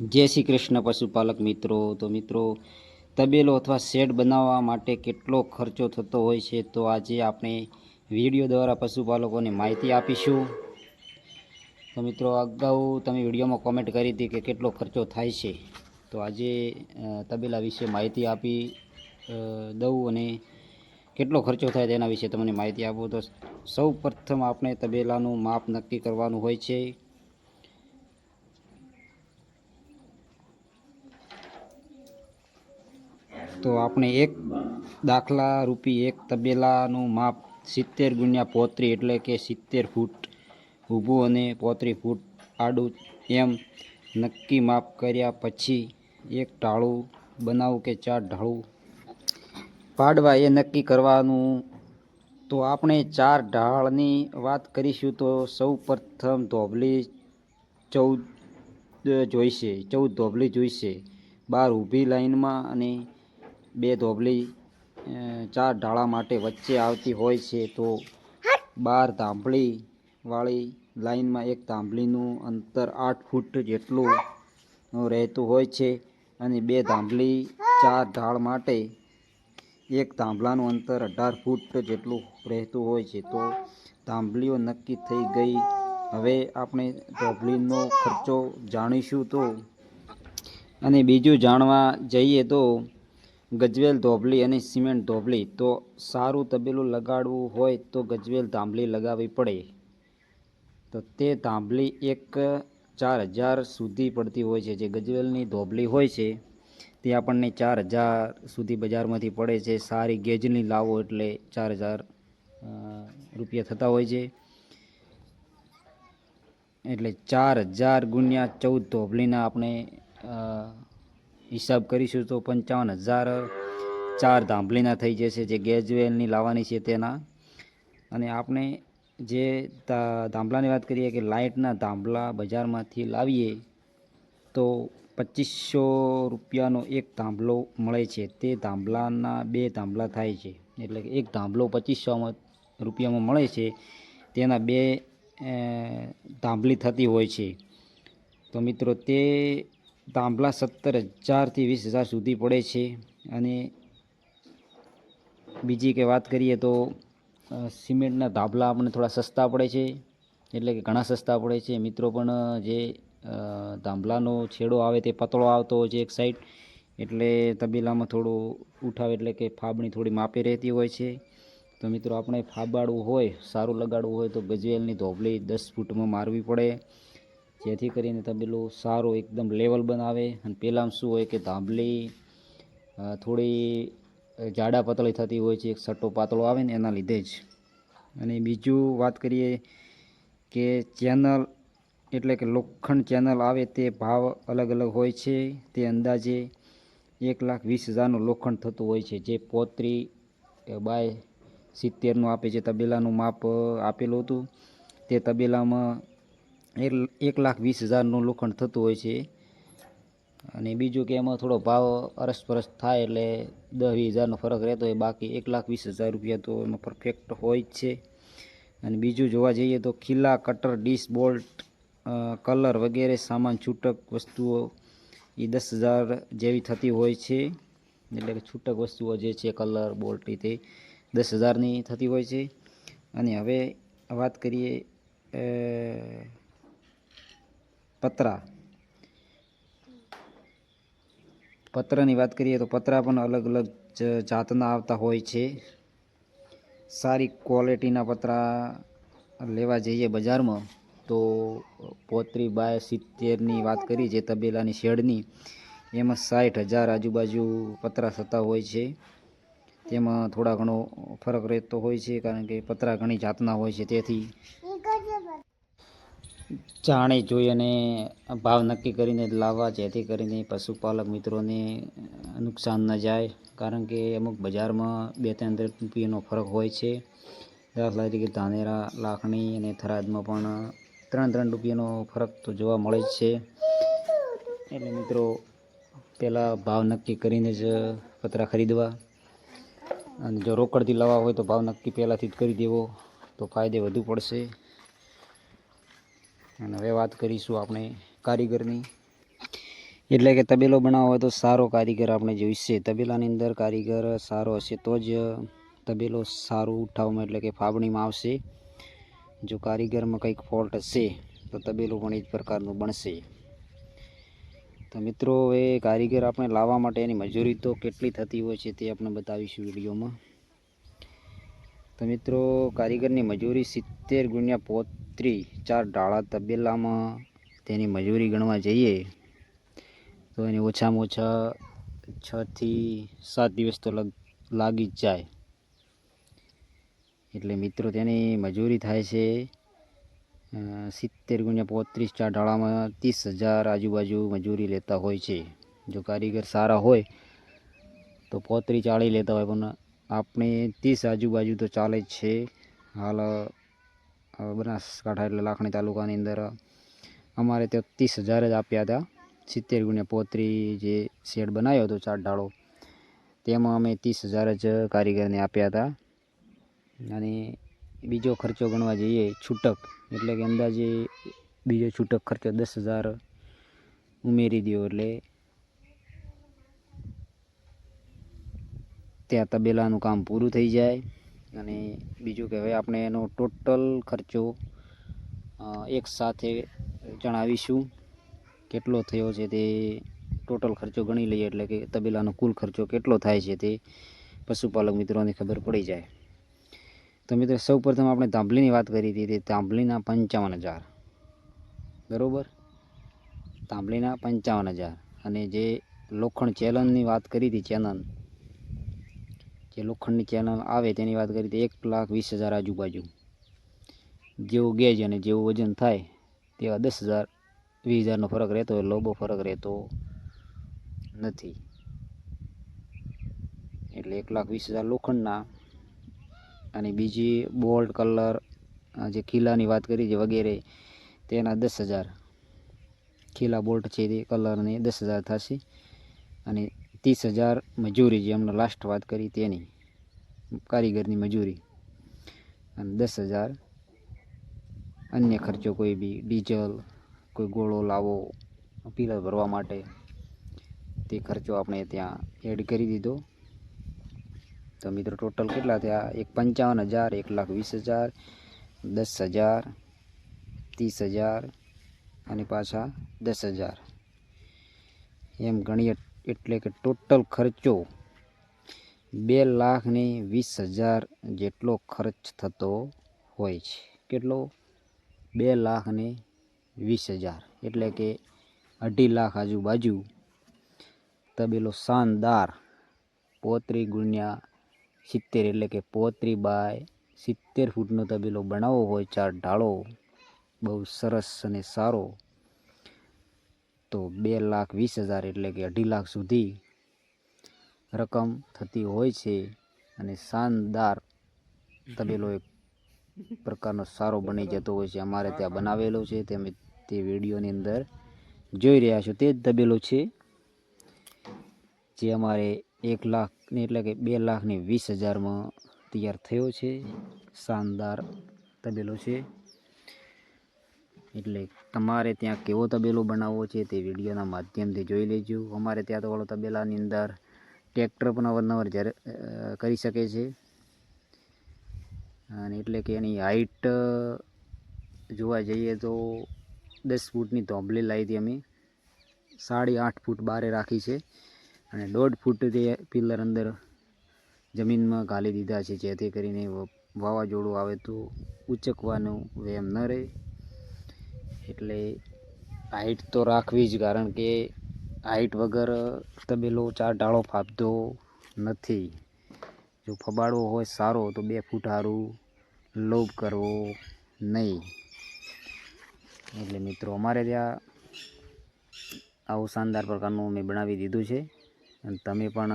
જય શ્રી કૃષ્ણ પશુપાલક મિત્રો. તો મિત્રો, તબેલો અથવા શેડ બનાવવા માટે કેટલો ખર્ચો થતો હોય છે તો આજે આપણે વીડિયો દ્વારા પશુપાલકોને માહિતી આપીશું. તો મિત્રો, અગાઉ તમે વિડીયોમાં કોમેન્ટ કરી હતી કે કેટલો ખર્ચો થાય છે. તો આજે તબેલા વિશે માહિતી આપી દઉં અને કેટલો ખર્ચો થાય તેના વિશે તમને માહિતી આપું. તો સૌ પ્રથમ આપણે તબેલાનું માપ નક્કી કરવાનું હોય છે. તો આપણે એક દાખલા રૂપી એક તબેલાનું માપ સિત્તેર ગુણ્યા પોત્રી એટલે કે સિત્તેર ફૂટ ઊભું અને પોત્રી ફૂટ આડું એમ નક્કી માપ કર્યા પછી એક ટાળું બનાવું કે ચાર ઢાળું પાડવા એ નક્કી કરવાનું. તો આપણે ચાર ઢાળની વાત કરીશું તો સૌ પ્રથમ ધોબલી ચૌદ જોઈશે, ચૌદ ધોબલી જોઈશે. બાર ઊભી લાઈનમાં અને બે ધોબલી ચાર ઢાળા માટે વચ્ચે આવતી હોય છે તો બાર વાળી લાઈનમાં એક ધાંભલીનું અંતર આઠ ફૂટ જેટલું રહેતું હોય છે અને બે ધાંભલી, ચાર ઢાળ માટે એક ધાંભલાનું અંતર અઢાર ફૂટ જેટલું રહેતું હોય છે તો ધાંભલીઓ નક્કી થઈ ગઈ. હવે આપણે તાંભલીનો ખર્ચો જાણીશું તો. અને બીજું જાણવા જઈએ તો ગજવેલ ધોબલી અને સિમેન્ટ ધોબલી, તો સારું તબેલું લગાડવું હોય તો ગજવેલ તાંબલી લગાવવી પડે. તો તે ધાંભલી એક ચાર હજાર સુધી પડતી હોય છે. જે ગજવેલની ધોબલી હોય છે, તે આપણને ચાર હજાર સુધી બજારમાંથી પડે છે. સારી ગેજની લાવો એટલે ચાર હજાર રૂપિયા થતા હોય છે. એટલે ચાર હજાર ગુણ્યા ચૌદ ધોબલીના આપણે હિસાબ કરીશું તો પંચાવન હજાર, ચાર ધાંભલીના થઈ જશે જે ગેજવેલની લાવવાની છે તેના. અને આપણે જે ધાંભલાની વાત કરીએ કે લાઇટના ધાંભલા બજારમાંથી લાવીએ, તો પચીસો રૂપિયાનો એક ધાંભલો મળે છે. તે ધાંભલાના બે ધાંભલા થાય છે. એટલે કે એક ધાંભલો પચીસોમાં રૂપિયામાં મળે છે. તેના બે ધાંભલી થતી હોય છે. તો મિત્રો તે તાંભલા સત્તર હજારથી વીસ હજાર સુધી પડે છે. અને બીજી કે વાત કરીએ તો સિમેન્ટના ધાબલા આપણને થોડા સસ્તા પડે છે. એટલે કે ઘણા સસ્તા પડે છે. મિત્રો પણ જે ધાંભલાનો છેડો આવે તે પતળો આવતો હોય છે એક સાઈડ. એટલે તબેલામાં થોડું ઉઠાવે એટલે કે ફાબણી થોડી માપે રહેતી હોય છે. તો મિત્રો, આપણે ફાબાડવું હોય, સારું લગાડવું હોય તો ગજવેલની ધોબલી દસ ફૂટમાં મારવી પડે. જેથી કરીને તબેલો સારો એકદમ લેવલ બનાવે અને પહેલાં શું હોય કે ધાંભલી થોડી જાડા પતળી થતી હોય છે, એક સટ્ટો પાતળો આવે ને એના લીધે જ. અને બીજું વાત કરીએ કે ચેનલ એટલે કે લોખંડ ચેનલ આવે તે ભાવ અલગ અલગ હોય છે. તે અંદાજે એક લાખ વીસ હજારનું લોખંડ થતું હોય છે. જે પોત્રી બાય સિત્તેરનું આપે છે તબેલાનું માપ આપેલું હતું, તે તબેલામાં એક લાખ વીસ હજારનું લોખંડ થતું હોય છે. અને બીજું કે એમાં થોડો ભાવ અરસપરસ થાય એટલે દસ વીસ હજારનો ફરક રહેતો હોય. બાકી એક લાખ વીસ હજાર રૂપિયા તો એમાં પરફેક્ટ હોય જ છે. અને બીજું જોવા જઈએ તો ખીલા, કટર, ડીશ, બોલ્ટ કલર વગેરે, સામાન, છૂટક વસ્તુઓ એ દસ હજાર જેવી થતી હોય છે. એટલે કે છૂટક વસ્તુઓ જે છે, કલર, બોલ્ટ એ તે દસ હજારની થતી હોય છે. અને હવે વાત કરીએ પતરા. પત્રની વાત કરીએ તો પતરા પણ અલગ અલગ જાતના આવતા હોય છે. સારી ક્વોલિટીના પતરા લેવા જઈએ બજારમાં તો પોત્રી બાય સિત્તેરની વાત કરી, જે તબેલાની શેડની, એમાં સાઠ હજાર આજુબાજુ પતરા થતા હોય છે. તેમાં થોડા ઘણો ફરક રહેતો હોય છે કારણ કે પતરા ઘણી જાતના હોય છે તેથી જાણી જોઈ અને ભાવ નક્કી કરીને લાવવા, જેથી કરીને પશુપાલક મિત્રોને નુકસાન ન જાય. કારણ કે અમુક બજારમાં બે ત્રણ રૂપિયાનો ફરક હોય છે. દાખલા તરીકે ધાનેરા, લાખણી અને થરાદમાં પણ ત્રણ ત્રણ રૂપિયાનો ફરક તો જોવા મળે છે. એટલે મિત્રો, પહેલાં ભાવ નક્કી કરીને જ પતરા ખરીદવા. અને જો રોકડથી લાવવા હોય તો ભાવ નક્કી પહેલાંથી જ કરી દેવો. તો ફાયદે વધુ પડશે. અને હવે વાત કરીશું આપણે કારીગરની. એટલે કે તબેલો બનાવવો હોય તો સારો કારીગર આપણે જોઈશે. તબેલાની અંદર કારીગર સારો હશે તો જ તબેલો સારું ઉઠાવવામાં એટલે કે ફાબણીમાં આવશે. જો કારીગરમાં કંઈક ફોલ્ટ હશે, તો તબેલો પણ એ જ પ્રકારનું બનશે. તો મિત્રો એ કારીગર આપણે લાવવા માટે એની મજૂરી તો કેટલી થતી હોય છે તે આપણે બતાવીશું વિડીયોમાં. તો મિત્રો, કારીગરની મજૂરી સિત્તેર ગુણ્યા પોત્રી ચાર ડાળા તબેલામાં તેની મજૂરી ગણવા જઈએ તો એને ઓછામાં ઓછા છથી સાત દિવસ તો લગ જ જાય. એટલે મિત્રો, તેની મજૂરી થાય છે સિત્તેર ગુણ્યા પોત્રીસ, ચાર ડાળામાં ત્રીસ હજાર આજુબાજુ મજૂરી લેતા હોય છે. જો કારીગર સારા હોય, તો પોત્રી ચાળી લેતા હોય, પણ આપણે ત્રીસ આજુબાજુ તો ચાલે જ છે. હાલ બનાસકાંઠા એટલે લાખણી તાલુકાની અંદર, અમારે ત્યાં ત્રીસ હજાર જ આપ્યા હતા. સિત્તેર ગુણ્યા પોત્રી જે શેડ બનાવ્યો હતો ચાર ઢાળો, તેમાં અમે ત્રીસ હજાર જ કારીગરને આપ્યા હતા. અને બીજો ખર્ચો ગણવા જઈએ, છૂટક, એટલે કે અંદાજે બીજો છૂટક ખર્ચો દસ હજાર ઉમેરી દો એટલે ત્યાં તબેલાનું કામ પૂરું થઈ જાય અને બીજું કે હવે આપણે એનો ટોટલ ખર્ચો એક સાથે જણાવીશું કેટલો થયો છે તે ટોટલ ખર્ચો ગણી લઈએ એટલે કે તબેલાનો કુલ ખર્ચો કેટલો થાય છે તે પશુપાલક મિત્રોને ખબર પડી જાય. તો મિત્રો સૌ પ્રથમ આપણે તાંબલીની વાત કરી હતી તે તાંબલીના પંચાવન હજાર. બરાબર? તાંબલીના પંચાવન હજાર. અને જે લોખંડ ચેનલની વાત કરી હતી ચેનલ જે લોખંડની ચેનલ આવે તેની વાત કરી તો એક લાખ વીસ હજાર આજુબાજુ જેવું ગેજ અને જેવું વજન થાય તેવા દસ હજાર, વીસ હજારનો ફરક રહેતો હોય, લોબો ફરક રહેતો નથી. એટલે એક લાખ વીસ હજાર લોખંડના અને બીજી બોલ્ટ કલર જે ખીલાની વાત કરી છે વગેરે, તેના દસ હજાર. ખીલા બોલ્ટ છે તે કલરની દસ હજાર થશે અને ત્રીસ હજાર મજૂરી જે હમણાં લાસ્ટ વાત કરી તેની કારીગરની મજૂરી. અને દસ હજાર. અન્ય ખર્ચો કોઈ બી, ડીઝલ, કોઈ ગોળો લાવો પિલર ભરવા માટે. તે ખર્ચો આપણે ત્યાં એડ કરી દીધો. તો મિત્રો ટોટલ કેટલા થયા? એક પંચાવન હજાર, એક લાખ વીસ હજાર, દસ હજાર, ત્રીસ હજાર અને પાછા દસ હજાર. એમ ગણીએ એટલે કે ટોટલ ખર્ચો બે લાખ ને વીસ હજાર જેટલો ખર્ચ થતો હોય છે. કેટલો? બે લાખ ને વીસ હજાર. એટલે કે અઢી લાખ આજુબાજુ તબેલો શાનદાર પોત્રી ગુણ્યા સિત્તેર, એટલે કે પોત્રી બાય સિત્તેર ફૂટનો તબેલો બનાવવો હોય, ચાર ઢાળો, બહુ સરસ અને સારો તો બે લાખ વીસ હજાર એટલે કે અઢી લાખ સુધી રકમ થતી હોય છે અને શાનદાર તબેલો એક પ્રકારનો સારો બની જતો હોય છે. અમારે ત્યાં બનાવેલો છે. તમે તે વિડીયોની અંદર જોઈ રહ્યા છો. તે જ તબેલો છે જે અમારે એક લાખને એટલે કે બે લાખને વીસ હજારમાં તૈયાર થયો છે. શાનદાર તબેલો છે. એટલે તમારે ત્યાં કેવો તબેલો બનાવવો છે તે વિડીયોના માધ્યમથી જોઈ લેજો. અમારે ત્યાં તો વાળો તબેલાની અંદર ટ્રેક્ટર પણ અવારનવાર કરી શકે છે. અને એટલે કે એની હાઈટ જોવા જઈએ તો દસ ફૂટની ધોંભલી લાવી હતી અમે સાડી આઠ ફૂટ બારે રાખી છે. અને દોઢ ફૂટ તે પિલ્લર અંદર જમીનમાં ઘાલી દીધા છે જેથી કરીને વાવાઝોડું આવે તો ઉચકવાનું વેમ ન રહે. એટલે હાઈટ તો રાખવી જ, કારણ કે હાઈટ વગર તબેલો ચાર ઢાળો ફાપતો નથી. જો ફબાડવો હોય સારો, તો બે ફૂટ સારું લોભ કરવો નહીં. એટલે મિત્રો, અમારે ત્યાં આવું શાનદાર પ્રકારનું મેં બનાવી દીધું છે. અને તમે પણ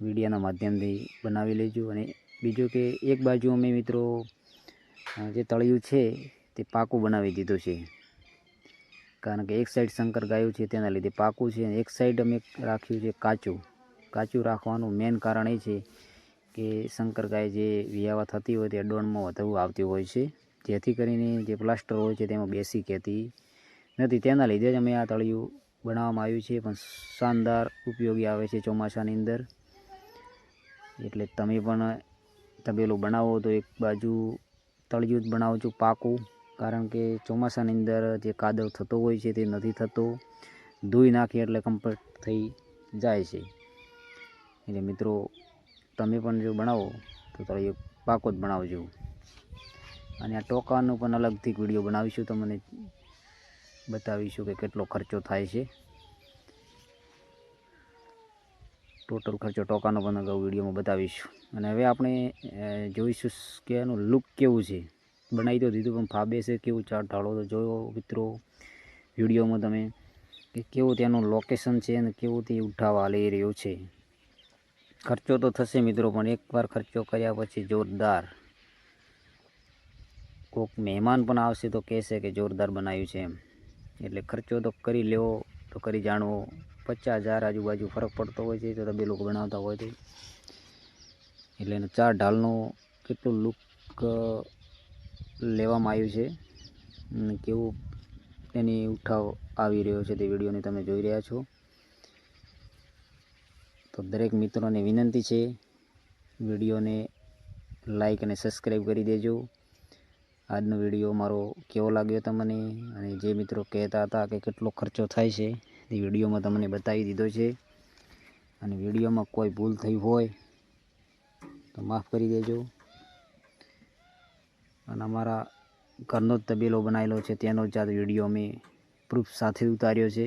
વિડીયાના માધ્યમથી બનાવી લેજો. અને બીજું કે, એક બાજુ અમે મિત્રો જે તળિયું છે તે પાકું બનાવી દીધું છે. કારણ કે એક સાઈડ શંકર ગાયું છે, તેના લીધે પાકું છે અને એક સાઈડ અમે રાખ્યું છે કાચું. કાચું રાખવાનું મેન કારણ એ છે કે શંકર ગાય જે વિયાવા થતી હોય તે અડોણમાં વધુ આવતી હોય છે. જેથી કરીને જે પ્લાસ્ટર હોય છે તેમાં બેસી કહેતી નથી. તેના લીધે જ અમે આ તળિયું બનાવવામાં આવ્યું છે, પણ શાનદાર ઉપયોગી આવે છે ચોમાસાની અંદર. એટલે તમે પણ તબેલું બનાવો તો એક બાજુ તળિયું જ બનાવો છો પાકું. કારણ કે ચોમાસાની અંદર જે કાદવ થતો હોય છે તે નથી થતો. ધોઈ નાખીએ એટલે કમ્પ્લીટ થઈ જાય છે. એટલે મિત્રો, તમે પણ જો બનાવો, તો તળિયું પાકો જ બનાવજો. અને આ ટોકાનો પણ અલગથી વીડિયો બનાવીશું, તમને બતાવીશું કે કેટલો ખર્ચો થાય છે. ટોટલ ખર્ચો ટોકાનો પણ અગાઉ વિડીયોમાં બતાવીશું. અને હવે આપણે જોઈશું કે એનું લુક કેવું છે. બનાવી તો દીધું, પણ ફાબે છે કેવું ચાર ઢાળો તો જોયો મિત્રો, વિડીયોમાં તમે, કે કેવું તેનું લોકેશન છે અને કેવું તે ઉઠાવવા લઈ રહ્યો છે. ખર્ચો તો થશે મિત્રો, પણ એકવાર ખર્ચો કર્યા પછી જોરદાર. કોઈક મહેમાન પણ આવશે તો કહેશે કે જોરદાર બનાવ્યું છે એમ. એટલે ખર્ચો તો કરી લેવો, તો કરી જાણવો. પચાસ હજાર આજુબાજુ ફરક પડતો હોય છે તો બે લોકો બનાવતા હોય તો. એટલે ચાર ઢાલનો કેટલું લુક લેવામાં આવ્યું છે. કેવું એની ઉઠાવ આવી રહ્યો છે તે વિડીયોને તમે જોઈ રહ્યા છો. તો દરેક મિત્રોને વિનંતી છે, વિડીયોને લાઈક અને સબસ્ક્રાઈબ કરી દેજો. આજનો વીડિયો મારો કેવો લાગ્યો તમને અને જે મિત્રો કહેતા હતા કે કેટલો ખર્ચો થાય છે એ વિડીયોમાં તમને બતાવી દીધો છે. અને વિડીયોમાં કોઈ ભૂલ થઈ હોય તો માફ કરી દેજો. અને અમારા ઘરનો જ તબેલો બનાવેલો છે. તેનો જ આ વીડિયો અમે પ્રૂફ સાથે ઉતાર્યો છે.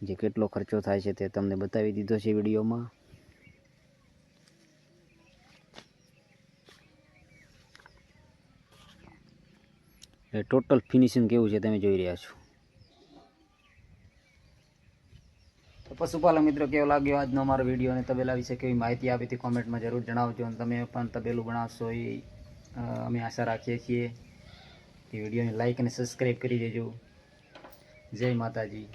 જે કેટલો ખર્ચો થાય છે તે તમને બતાવી દીધો છે વિડીયોમાં. એ ટોટલ ફિનિશિંગ કેવું છે તમે જોઈ રહ્યા છો. તો પશુપાલક મિત્રો, કેવો લાગ્યો આજનો અમારો વીડિયો અને તબેલા વિશે કેવી માહિતી આપી હતી કોમેન્ટમાં જરૂર જણાવજો અને તમે પણ તબેલું બનાવશો એ અમે આશા રાખીએ છીએ કે વિડીયોને લાઇક અને સબસ્ક્રાઈબ કરી દેજો. જય માતાજી.